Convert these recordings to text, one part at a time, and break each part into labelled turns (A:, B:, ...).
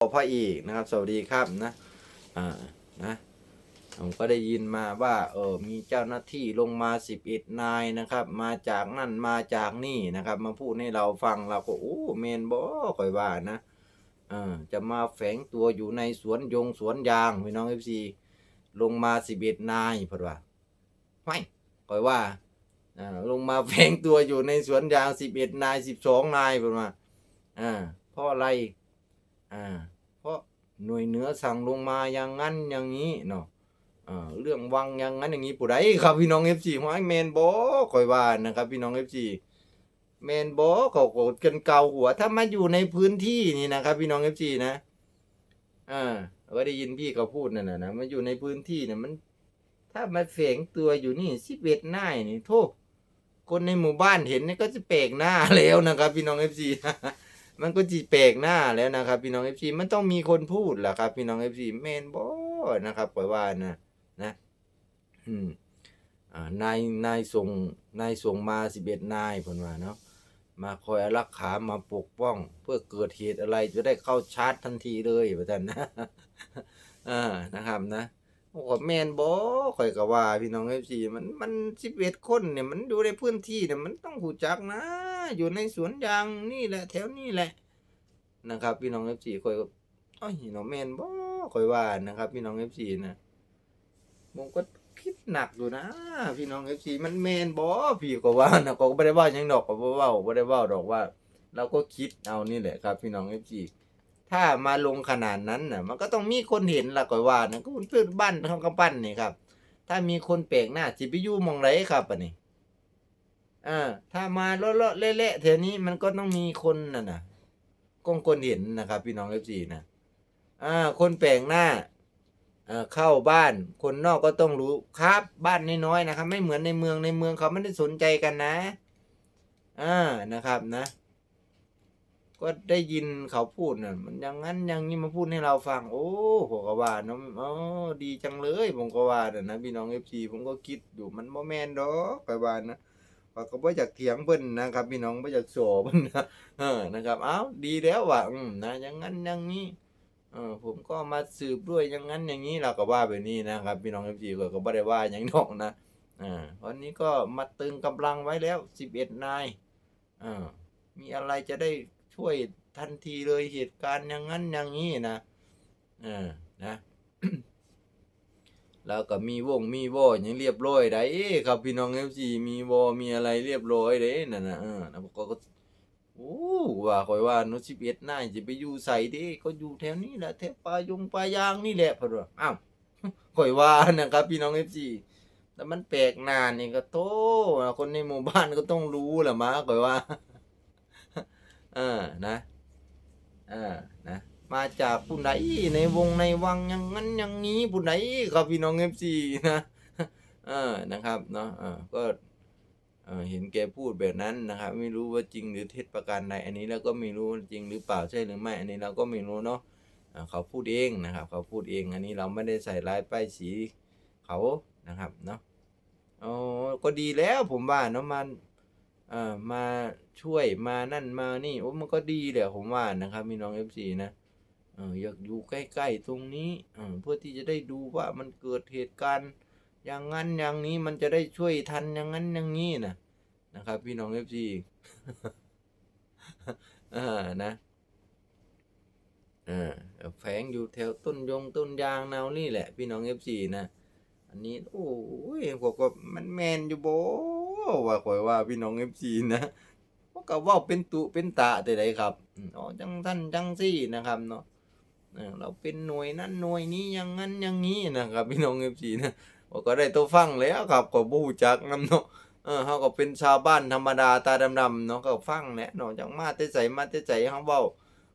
A: พระเอกนะครับ สวัสดีครับนะอ่านะผมก็ได้ยินมาว่าเออมีเจ้าหน้าที่ลงมาสิบเอ็ดนายนะครับ มาจากนั่นมาจากนี่นะครับ มาพูดให้เราฟังเราก็โอ้เมนบอคอยว่านะเออจะมาแฝงตัวอยู่ในสวนยงสวนยางพี่น้องเอฟซีลงมาสิบเอ็ดนายพอว่าไม่คอยว่าอ่าลงมาแฝงตัวอยู่ในสวนยางสิบเอ็ดนายสิบสองนายพอว่าอ่าเพราะอะไร อ่าเพราะหน่วยเหนือสั่งลงมาอย่างนั้นอย่างนี้เนาะอ่าเรื่องวังอย่างนั้นอย่างนี้ผู้ใดครับพี่น้องเอฟซีห้อยแมนบอคอยว่านะครับ พี่น้องเอฟซีแมนบอเขาโกรธกันเกาหัว ถ้ามาอยู่ในพื้นที่นี่นะครับ พี่น้องเอฟซีนะอ่าก็ได้ยินพี่เขาพูดนั่นนะนะมาอยู่ในพื้นที่เนี่ยมัน ถ้ามาแฝงตัวอยู่นี่สิบเอ็ดหน้านี่โทษคนในหมู่บ้านเห็นนี่ก็จะเปลกหน้าแล้วนะครับ พี่น้องเอฟซี มันก็จีแปลกหน้าแล้วนะครับ พี่น้องเอฟซีมันต้องมีคนพูดแหละครับ พี่น้องเอฟซีแมนบอนะครับปล่อยว่านะนะอืมอ่านายนายส่งนายส่งมาสิบเอ็ดนายผลว่าเนาะมาคอยอารักขามาปกป้อง เพื่อเกิดเหตุอะไรจะได้เข้าชาร์จทันทีเลยประท่านนะอ่านะครับนะ โอ้โหแมนบอคอยก็ว่า พี่น้องเอฟซีมันมันสิบเอ็ดคนเนี่ยมันอยู่ในพื้นที่เนี่ยมันต้องหูจักนะ อยู่ในสวนยางนี่แหละ แถวนี้แหละ นะครับ พี่น้องเอฟซีคอยก็อ้อยน้องแมนบอคอยว่านะครับ พี่น้องเอฟซีนะผมก็คิดหนักอยู่นะ พี่น้องเอฟซีมันแมนบอพี่ก็ว่านะก็ไม่ได้ว่ายังดอกก็บ่เว้าไม่ได้เว้าดอกว่า เราก็คิดเอานี่แหละครับ พี่น้องเอฟซี ถ้ามาลงขนาดนั้นน่ะ มันก็ต้องมีคนเห็นละก็ว่านะก็เพื่อนบ้านเขากำปั้นนี่ครับ ถ้ามีคนแปลกหน้าจิไปอยู่มองไรครับอันนี้อ่าถ้ามาเลาะๆเละๆแถวนี้มันก็ต้องมีคนน่ะนะกงคนเห็นนะครับ พี่น้องเอฟซีนะอ่า คนแปลกหน้าเออเข้าบ้าน คนนอกก็ต้องรู้ครับบ้านน้อยๆนะครับ ไม่เหมือนในเมืองในเมืองเขาไม่ได้สนใจกันนะอ่านะครับนะ ก็ได้ยินเขาพูดน่ะ มันอย่างนั้นอย่างนี้มาพูดให้เราฟัง โอ้ผมก็ว่าเนาะอ๋อดีจังเลย ผมก็ว่าน่ะนะพี่น้องเอฟซีผมก็คิดอยู่มันโมแมนดอกไปว่านะว่าก็บ่อยากเถียงเพิ่นนะครับ พี่น้องบ่อยากโสเพิ่นนะเออนะครับเอ้าดีแล้วว่ะอืมนะอย่างนั้นอย่างนี้เออผมก็มาสืบด้วยอย่างนั้นอย่างนี้เราก็ว่าแบบนี้นะครับ พี่น้อง FC ก็ก็บ่ได้ว่าหยังดอกนะอ่าวันนี้ก็มาตึงกำลังไว้แล้ว11นายอ่ามีอะไรจะได้ ช่วยทันทีเลยเหตุการณ์อย่างนั้นอย่างนี้นะเออนะแล้วก็มีวงมีวออย่างเรียบร้อยได้ครับพี่น้องเอฟซีมีวอมีอะไรเรียบร้อยเด้นั่นนะเออแล้วก็ก็โอ้ว่าคอยว่าโนสิบเอ็ดนาจะไปอยู่ใส่ด้ก็อยู่แถวนี้แหละแถวป่ายงป่ายางนี่แหละพะว่าอ้าวคอยว่านะครับ พี่น้องเอฟซีแต่มันแปลกน้านี่ก็โตคนในหมู่บ้านก็ต้องรู้แหละมาคอยว่า เออนะเออนะมาจากผู้ใดในวงในวังอย่างนั้นอย่างนี้ผู้ใดครับพี่น้องเอฟซีนะเออนะครับเนาะเออก็เออเห็นแกพูดแบบนั้นนะครับ ไม่รู้ว่าจริงหรือเท็จประการใดอันนี้แล้วก็ไม่รู้จริงหรือเปล่าใช่หรือไม่ อันนี้เราก็ไม่รู้เนาะเอ่อเขาพูดเองนะครับ เขาพูดเองอันนี้เราไม่ได้ใส่ร้ายป้ายสีเขานะครับเนาะอ๋อก็ดีแล้วผมว่าเนาะมัน เอ่อมาช่วยมานั่นมานี่โอ้มันก็ดีแหละผมว่านะครับพี่น้องเอฟซีนะเอออยากอยู่ใกล้ๆตรงนี้เออเพื่อที่จะได้ดูว่ามันเกิดเหตุการณ์อย่างนั้นอย่างนี้มันจะได้ช่วยทันอย่างนั้นอย่างนี้นะนะครับ พี่น้องเอฟซีอ่านะเออแฝงอยู่แถวต้นยงต้นยางแนวนี่แหละ พี่น้องเอฟซีนะอันนี้โอ้ยพวกก็มันแมนอยู่โบ ว่าคอยว่าพี่น้องเอฟซีนะพวกก็เว่าเป็นตุเป็นตะแต่ใดครับอ๋อจังท่านจังซี่นะครับเนาะเราเป็นหน่วยนั้นหน่วยนี้อย่างนั้นอย่างนี้นะครับ พี่น้องเอฟซีนะบอกก็ได้ตัวฟังแล้วครับก็บรูจักนำเนาะเออเขาก็เป็นชาวบ้านธรรมดาตาดำๆเนาะก็ฟังแหละเนาะจังมาแต่ใสมาแต่ใสเขาเว้า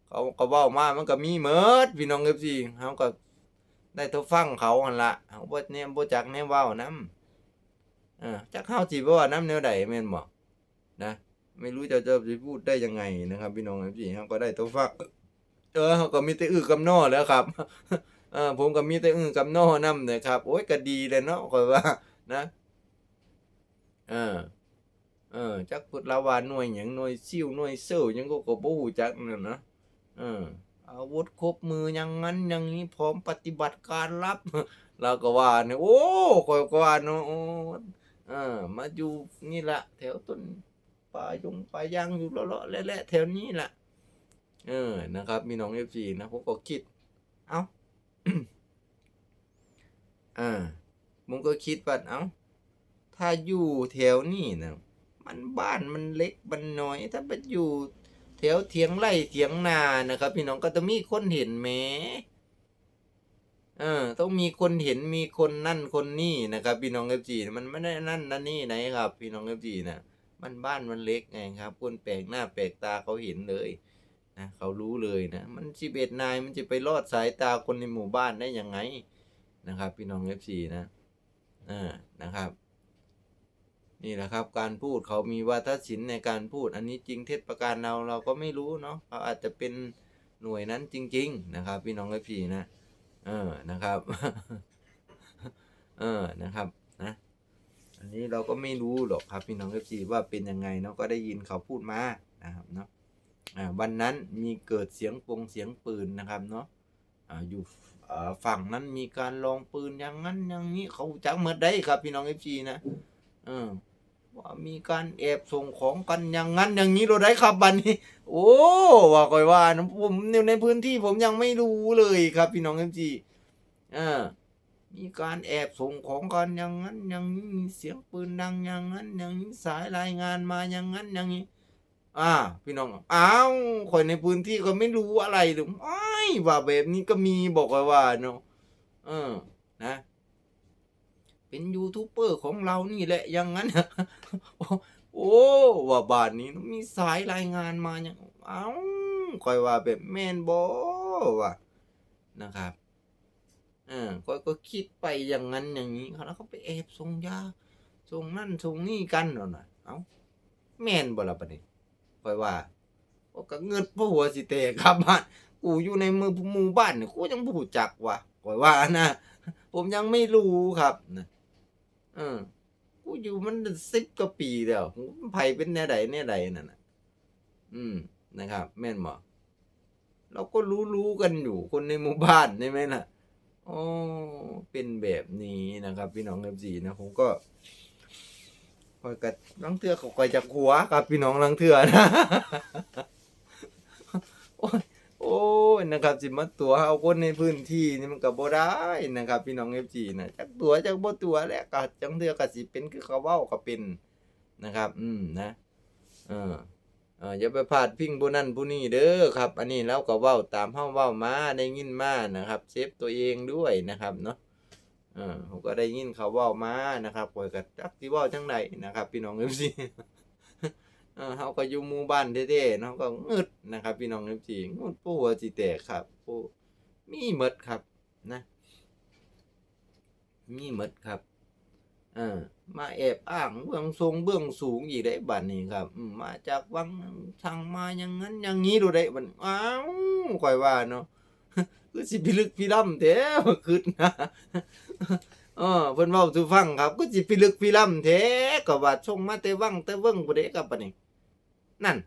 A: เขาก็เว้ามามันก็มีเมิดพี่น้องเอฟซีเขาก็ได้ตัวฟังเขาหันละเขาบ่เนี่ยบ่จักแนวเว้านํเออจักเฮาสิบ่ว่านํแนวใดแม่นบ่นะไม่รู้จะจะพูดได้ยังไงนะครับ พี่น้องเอฟซีเขาก็ได้ตัวฟังเออเขาก็มีแต่อื้อกำนอแล้วครับเออผมก็มีแต่อื้อกำนอนํนะครับ โอ้ยก็ดีเลยเนาะคอว่า นะเออเออจักพุทธลาวาหน่วยหยังหน่วยซิ่วหน่วยเซลยังก็กบู้จักนั่นนะเอออาวุธครบมืออย่างนั้นอย่างนี้พร้อมปฏิบัติการรับเราก็ว่าเนี่ยโอ้คอยก็ว่าเนาะ เออ มาอยู่นี่ละแถวต้นป่ายงป่ายางอยู่เลาะๆและๆแถวนี้ละเออนะครับ มีน้องเอฟซีนะผมก็คิด เอ้าอ่าผมก็คิดว่าเอ้าถ้าอยู่แถวนี้นะมันบ้านมันเล็กมันน้อย ถ้าไปอยู่แถวเถียงไร่เถียงนานะครับ พี่น้องก็ต้องมีคนเห็นแหม เออ ต้องมีคนเห็นมีคนนั่นคนนี่นะครับ พี่น้องเอฟจีมันไม่ได้นั่นนั่นนี่ไหนครับ พี่น้องเอฟจีนะมันบ้านมันเล็กไงครับ คนแปลกหน้าแปลกตาเขาเห็นเลยนะเขารู้เลยนะมันสิบเอ็ดนายมันจะไปรอดสายตาคนในหมู่บ้านได้ยังไงนะครับ พี่น้องเอฟซีนะอ่านะครับ นี่แหละครับ การพูดเขามีวาทศิลป์ในการพูด อันนี้จริงเท็จประการเราเราก็ไม่รู้เนาะเขาอาจจะเป็นหน่วยนั้นจริง ๆ นะครับ พี่น้องเอฟซีนะ เออนะครับ เออนะครับนะ อันนี้เราก็ไม่รู้หรอกครับพี่น้องเอฟซีว่าเป็นยังไงเนาะก็ได้ยินเขาพูดมานะครับเนาะอ่าวันนั้นมีเกิดเสียงปงเสียงปืนนะครับเนาะอ่าอยู่อ่าฝั่งนั้นมีการลองปืนอย่างนั้นอย่างนี้เขาจักเมื่อได้ครับพี่น้องเอฟซีนะเออ ว่ามีการแอบส่งของกันอย่างนั้นอย่างนี้เราได้ครับบันนี้ โอ้ว่าก่อยว่านะผมในพื้นที่ผมยังไม่รู้เลยครับ พี่น้องเอ็มจีอ่ามีการแอบส่งของกันอย่างนั้น อย่างนี้มีเสียงปืนดังอย่างนั้น อย่างนี้สายรายงานมาอย่างนั้นอย่างนี้ อ่า พี่น้องอ้าวข่อยในพื้นที่ก็ไม่รู้อะไรหรือไอ้ว่าแบบนี้ก็มีบอกไว้ว่าเนาะเออนะ เป็นยูทูบเบอร์ของเรานี่แหละอย่างนั้นโอ้ว่าบ้านนี้มีสายรายงานมาอย่างเอ้าคอยว่าแบบแมนบอว่ะนะครับอ่าก็ก็คิดไปอย่างนั้นอย่างนี้เขาแล้วเขาไปแอบส่งยาส่งนั่นส่งนี่กันเนาะน่ะเอ้าแมนบ่ละประเด็นคอยว่าโอ้ก็เงินพ่อหัวสิเตะครับบ้านกูอยู่ในมือหมู่บ้านเนี่ยกูยังบ่รู้จักว่ะคอยว่านะผมยังไม่รู้ครับนะ เออ กูอยู่มันสิบกว่าปีแล้วไผเป็นแนวใดแนวใดนั่นน่ะ อืมนะครับ แม่นบ่เราก็รู้รู้ๆกันอยู่คนในหมู่บ้านใช่ไหมล่ะอ๋อเป็นแบบนี้นะครับ พี่น้องเอฟซีนะผมก็คอยกัดลังเทือกคอยจากหัวครับพี่น้องลังเทือนะโอ้ย โอ้ยนะครับสิมาตัวเอาคนในพื้นที่นี่มันก็บ่ได้นะครับ พี่น้อง FG นะจักตัวจักบ่ตัวแล้วก็จังเทื่อก็สิเป็นคือเขาเว้าก็เป็นนะครับ อืมนะเออเอออย่าไปพาดพิงผู้นั้นผู้นี้เด้อครับ อันนี้เราก็เว้าตามเฮาเว้ามาได้ยินมานะครับ เซฟตัวเองด้วยนะครับเนาะเออผมก็ได้ยินเขาเว้ามานะครับปล่อยก็จักสิเว้าจังไดนะครับ พี่น้อง FC เออ เขาก็อยู่หมู่บ้านเท่ๆเนาก็งึดนะครับพี่น้องเอฟซีงดผู้หัวสิแตกครับผู้มีหมดครับนะ มีหมดครับเออมาแอบอ้างเบื้องทรงเบื้องสูงอีกได้บัดนี้ครับ มาจากวังทางมาอย่างนั้นอย่างนี้ดูได้บัดอ้าวค่อยว่าเนาะคือสิพิลึกพิล่ำแท้คือนะเออเพิ่นเว้าสู่ฟังครับ ก็สิพิลึกพิล่ำแท้ก็ว่าส่งมาแต่วังแต่เบิ่งบ่ได้กับบัดนี้ นั่น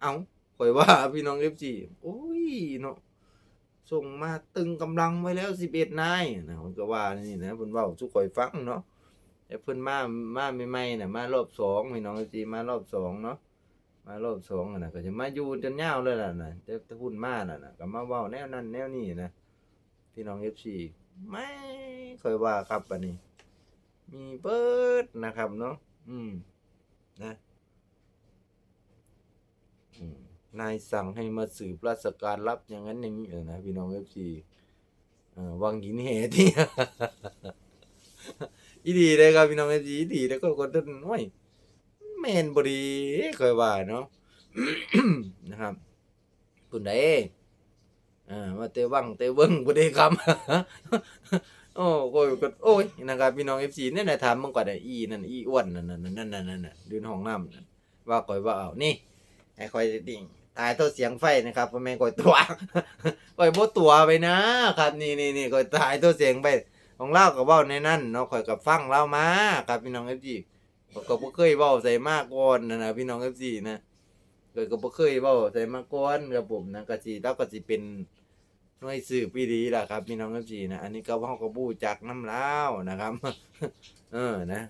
A: เอาข่อยว่าพี่น้อง FG โอ้ยเนาะส่งมาตึงกำลังไว้แล้ว11นายนะผมก็ว่านี่นะเพิ่นเว้าสู่ข่อยฟังเนาะแต่เพิ่นมามาใหม่ๆน่ะมารอบสองพี่น้อง FG มารอบสองเนาะมารอบสองอะนะก็จะมาอยู่จนยาวเลยล่ะนะแต่แต่พุ่นมาน่ะนะก็มาเว้าแนวนั้นแนวนี้นะพี่น้อง FC ไม่คอยว่าครับอันนี้ มีเบิร์ดนะครับเนาะอืม นะนายสั่งให้มาสืบราชการรับอย่างนั้นอย่างนี้นะพี่น้องเอฟซีวังหินเหตุที่อีดีเลยครับพี่น้องเอฟซีอีดีแล้วก็คนต้นน้อยแมนบดีเคยว่าเนาะนะครับปุ่นใดอ่ามาเตวังเตะเบิ้งบ่ได้คำ โอ้โอ้ยก็โอ้ยนะครับพี่น้อง FC เนี่ยนะถามมึงก่อนได้อีนั่นอีอ้วนนั่นนั่นนั่นนั่นนั่นน่ะดืนห้องน้ำนั่นว่าก่อยว่าเอานี่ไอ้คอยดิ่งตายโทษเสียงไฟนะครับพ่อแม่ก่อยตัวก่อยโบตัวไปนะครับนี่นี่นี่ก่อยตายโทษเสียงไปของเล่ากับว้าในนั้นเนาะข่อยกับฟังเล่ามาครับพี่น้อง FC ก็ก็บ่เคยเว้าใส่มากก่อนนะนะพี่น้อง FC นะก็ก็บ่เคยเว้าใส่มาก่อนครับผมนะก็สิเราก็สิเป็น น่วยสืบพี่ดีล่ะครับพี่น้อง FC นะอันนี้ก็เฮาก็บู้จักน้ำเล้าวนะครับ เออนะ